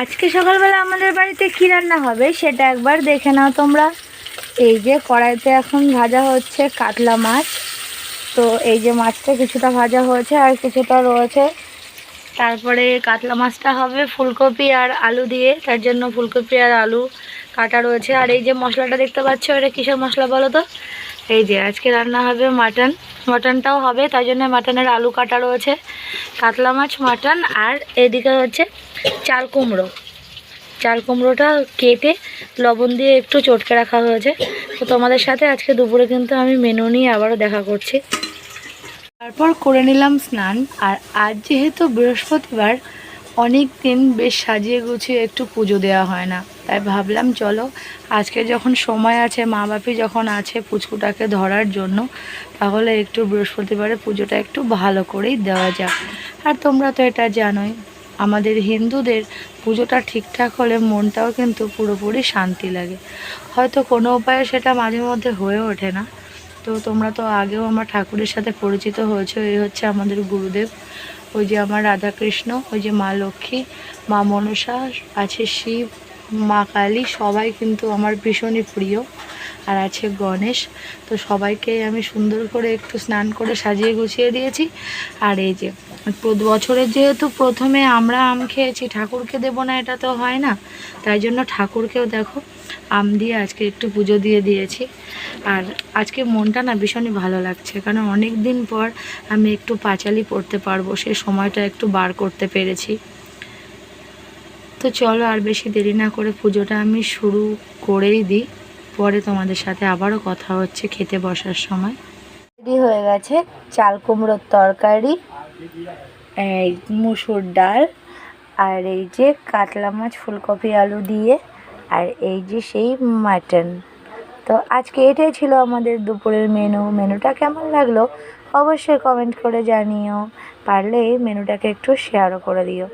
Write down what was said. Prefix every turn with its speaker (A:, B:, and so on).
A: আজকে সকালবেলা আমাদের বাড়িতে কী রান্না হবে সেটা একবার দেখে নাও তোমরা। এই যে কড়াইতে এখন ভাজা হচ্ছে কাতলা মাছ। তো এই যে মাছটা কিছুটা ভাজা হয়েছে আর কিছুটা রয়েছে। তারপরে কাতলা মাছটা হবে ফুলকপি আর আলু দিয়ে, তার জন্য ফুলকপি আর আলু কাটা রয়েছে। আর এই যে মশলাটা দেখতে পাচ্ছ, এটা কিসের মশলা বলো তো? এই যে আজকে রান্না হবে মাটন। মাটনটাও হবে, তাই জন্য মাটনের আলু কাটা রয়েছে, কাতলা মাছ, মাটন, আর এদিকে হচ্ছে চাল কুমড়ো। চাল কুমড়োটা কেটে লবণ দিয়ে একটু চটকে রাখা হয়েছে। তো তোমাদের সাথে আজকে দুপুরে কিন্তু আমি মেনু নিয়ে আবারও দেখা করছি। তারপর করে নিলাম স্নান, আর আজ যেহেতু বৃহস্পতিবার অনেক দিন বেশ সাজিয়ে গুছিয়ে একটু পুজো দেওয়া হয় না। তাই ভাবলাম, চলো, আজকে যখন সময় আছে মা বাপি যখন আছে পুচকুটাকে ধরার জন্য, তাহলে একটু বৃহস্পতিবারে পুজোটা একটু ভালো করেই দেওয়া যাক। আর তোমরা তো এটা জানোই, আমাদের হিন্দুদের পুজোটা ঠিকঠাক হলে মনটাও কিন্তু পুরোপুরি শান্তি লাগে। হয়তো কোনো উপায়ে সেটা মাঝে মধ্যে হয়ে ওঠে না। তো তোমরা তো আগেও আমার ঠাকুরের সাথে পরিচিত হয়েছে, এই হচ্ছে আমাদের গুরুদেব। ওই যে আমার রাধাকৃষ্ণ, ওই যে মা লক্ষ্মী, মা মনসা, আছে শিব, মা কালী, সবাই কিন্তু আমার ভীষণই প্রিয়। আর আছে গণেশ, তো সবাইকে আমি সুন্দর করে একটু স্নান করে সাজিয়ে গুছিয়ে দিয়েছি। আর এই যে বছরের যেহেতু প্রথমে আমরা আম খেয়েছি, ঠাকুরকে দেবো না, এটা তো হয় না। তাই জন্য ঠাকুরকেও দেখো আম দিয়ে আজকে একটু পুজো দিয়ে দিয়েছি। আর আজকে মনটা না ভীষণই ভালো লাগছে, কারণ অনেক দিন পর আমি একটু পাঁচালি পড়তে পারব সেই সময়টা একটু বার করতে পেরেছি। তো চলো আর বেশি দেরি না করে পুজোটা আমি শুরু করেই দিই, পরে তোমাদের সাথে আবারও কথা হচ্ছে খেতে বসার সময়। রেডি হয়ে গেছে চাল কুমড়োর তরকারি মুসুর ডাল, আর এই যে কাতলা মাছ, ফুলকপি, আলু দিয়ে আর এই যে সেই মাটন তো আজকে এটাই ছিল আমাদের দুপুরের মেনু মেনুটা কেমন লাগল অবশ্যই কমেন্ট করে জানিও। পারলে মেনুটাকে একটু শেয়ারও করে দিও।